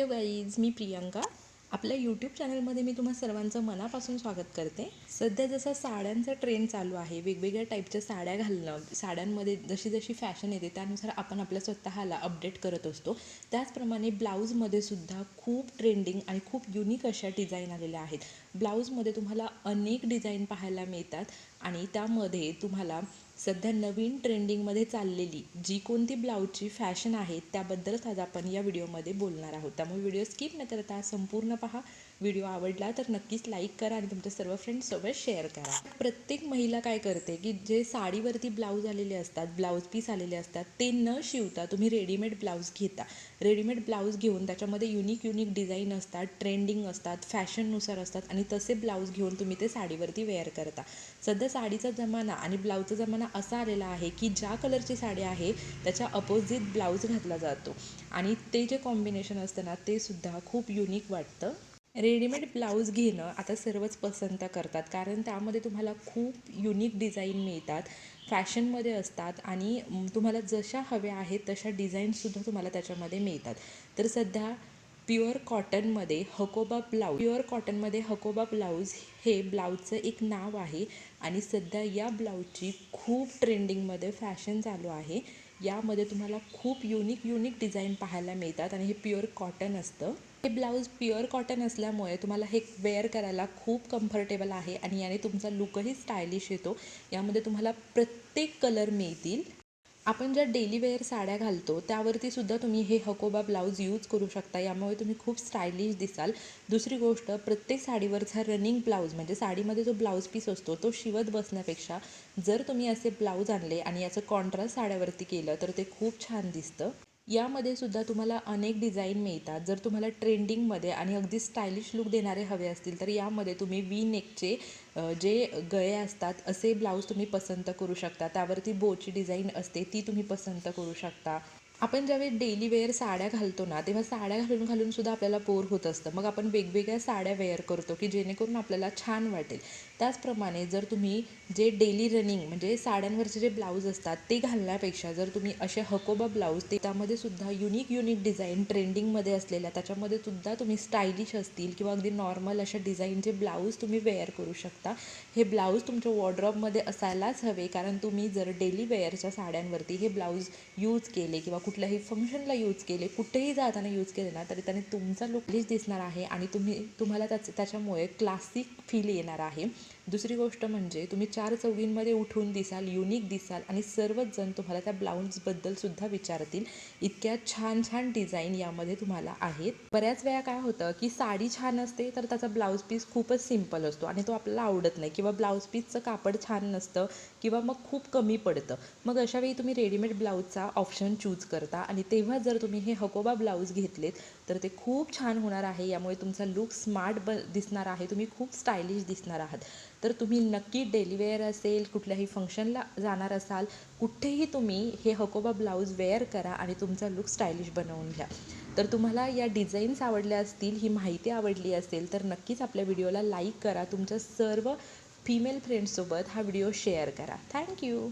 Hello guys मी प्रियंका. आपल्या YouTube चॅनलमध्ये मी तुम्हा सर्वांचं मनापासून स्वागत करते. सध्या जसा साड्यांचा ट्रेंड चालू आहे वेगवेगळ्या टाईपच्या साड्या घालणं साड्यांमध्ये जशी जशी फॅशन येते त्यानुसार आपण आपल्या स्वतःला अपडेट करत असतो. त्याचप्रमाणे ब्लाऊजमध्ये सुद्धा खूप ट्रेंडिंग आणि खूप युनिक अशा डिझाईन आलेल्या आहेत. ब्लाऊजमध्ये तुम्हाला अनेक डिझाईन पाहायला मिळतात आणि त्यामध्ये तुम्हाला सध्या नवीन ट्रेंडिंगमध्ये चाललेली जी कोणती ब्लाऊजची फॅशन आहे त्याबद्दलच आज आपण या व्हिडिओमध्ये बोलणार आहोत. त्यामुळे व्हिडिओ स्किप न करता संपूर्ण पहा. व्हिडिओ आवडला तर नक्कीच लाईक करा आणि तुमच्या सर्व फ्रेंड्ससोबत शेअर करा. प्रत्येक महिला काय करते की जे साडीवरती ब्लाऊज आलेले असतात ब्लाऊज पीस आलेले असतात ते न शिवता तुम्ही रेडीमेड ब्लाऊज घेता. रेडीमेड ब्लाऊज घेऊन त्याच्यामध्ये युनिक युनिक डिझाईन असतात ट्रेंडिंग असतात फॅशननुसार असतात आणि तसे ब्लाऊज घेऊन तुम्ही ते साडीवरती वेअर करता. सध्या साडीचा जमाना आणि ब्लाऊजचा जमाना असा आलेला आहे की ज्या कलरची साडी आहे त्याच्या अपोजिट ब्लाऊज घातला जातो. आणि ते जे कॉम्बिनेशन असतं ना ते सुद्धा खूप युनिक वाटतं. रेडीमेड ब्लाऊज घेणं आता सर्वच पसंत करतात कारण त्यामध्ये तुम्हाला खूप युनिक डिझाईन मिळतात फॅशनमध्ये असतात आणि तुम्हाला जशा हव्या आहेत तशा डिझाईनसुद्धा तुम्हाला त्याच्यामध्ये मिळतात. तर सध्या प्युअर कॉटनमध्ये हकोबा ब्लाऊज प्युअर कॉटनमध्ये हकोबा ब्लाऊज हे ब्लाऊजचं एक नाव आहे आणि सध्या या ब्लाऊजची खूप ट्रेंडिंगमध्ये फॅशन चालू आहे. यामध्ये तुम्हाला खूप युनिक युनिक डिझाईन पाहायला मिळतात आणि हे प्युअर कॉटन असतं. हे ब्लाऊज प्युअर कॉटन असल्यामुळे तुम्हाला हे वेअर करायला खूप कम्फर्टेबल आहे आणि याने तुमचा लुकही स्टायलिश येतो. यामध्ये तुम्हाला प्रत्येक कलर मिळतील. आपण ज्या डेली वेअर साड्या घालतो त्यावरती सुद्धा तुम्ही हे हकोबा ब्लाऊज यूज करू शकता. यामुळे तुम्ही खूप स्टायलिश दिसाल. दुसरी गोष्ट प्रत्येक साडीवरचा रनिंग ब्लाऊज म्हणजे साडीमध्ये जो ब्लाऊज पीस असतो तो शिवत बसण्यापेक्षा जर तुम्ही असे ब्लाऊज आणले आणि याचं कॉन्ट्रास्ट साड्यावरती केलं तर ते खूप छान दिसतं. यामध्ये सुद्धा तुम्हाला अनेक डिझाईन मिळतात. जर तुम्हाला ट्रेंडिंगमध्ये आणि अगदी स्टायलिश लुक देणारे हवे असतील तर यामध्ये तुम्ही वी नेकचे जे गळे असतात असे ब्लाऊज तुम्ही पसंत करू शकता. त्यावरती बोची डिझाईन असते ती तुम्ही पसंत करू शकता. आपण ज्यावेळी डेली वेअर साड्या घालतो ना तेव्हा साड्या घालून घालून सुद्धा आपल्याला बोर होत असतं. मग आपण वेगवेगळ्या साड्या वेअर करतो की जेणेकरून आपल्याला छान वाटेल. त्याचप्रमाणे जर तुम्ही जे डेली रनिंग म्हणजे साड्यांवरचे जे ब्लाऊज असतात ते घालण्यापेक्षा जर तुम्ही असे हकोबा ब्लाऊज ते त्यामध्ये सुद्धा युनिक युनिक डिझाईन ट्रेंडिंगमध्ये असलेल्या त्याच्यामध्ये सुद्धा तुम्ही स्टायलिश असतील किंवा अगदी नॉर्मल अशा डिझाईनचे ब्लाऊज तुम्ही वेअर करू शकता. हे ब्लाऊज तुमच्या वॉर्ड्रॉपमध्ये असायलाच हवे कारण तुम्ही जर डेली वेअरच्या साड्यांवरती हे ब्लाऊज यूज केले किंवा कुठल्याही फंक्शनला यूज केले कुठेही जाताना यूज केले ना तरी त्याने तुमचा लुकलिश दिसणार आहे आणि तुम्ही तुम्हाला त्याच त्याच्यामुळे क्लासिक फील येणार आहे. दुसरी गोष्ट म्हणजे तुम्ही चार चौघींमध्ये उठून दिसाल युनिक दिसाल आणि सर्वच जण तुम्हाला त्या ब्लाऊजबद्दल सुद्धा विचारतील. इतक्या छान छान डिझाईन यामध्ये तुम्हाला आहेत. बऱ्याच वेळा काय होतं की साडी छान असते तर त्याचा ब्लाऊज पीस खूपच सिंपल असतो आणि तो आपल्याला आवडत नाही किंवा ब्लाऊज पीसचं कापड छान नसतं किंवा मग खूप कमी पडतं. मग अशावेळी तुम्ही रेडीमेड ब्लाऊजचा ऑप्शन चूज करता आणि तेव्हा जर तुम्ही हे हकोबा ब्लाऊज घेतलेत तर ते खूप छान होणार आहे. यामुळे तुमचा लुक स्मार्ट ब दिसणार आहे. तुम्ही खूप स्टायलिश दिसणार आहात. तर तुम्ही नक्की डेली वेअर असेल कुठल्याही फंक्शनला जाणार असाल कुठेही तुम्ही हे हकोबा ब्लाऊज वेअर करा आणि तुमचा लुक स्टायलिश बनवून घ्या. तर तुम्हाला या डिझाईन्स आवडल्या असतील ही माहिती आवडली असेल तर नक्कीच आपल्या व्हिडिओला लाईक करा. तुमच्या सर्व फिमेल फ्रेंड्ससोबत हा व्हिडिओ शेअर करा. थँक्यू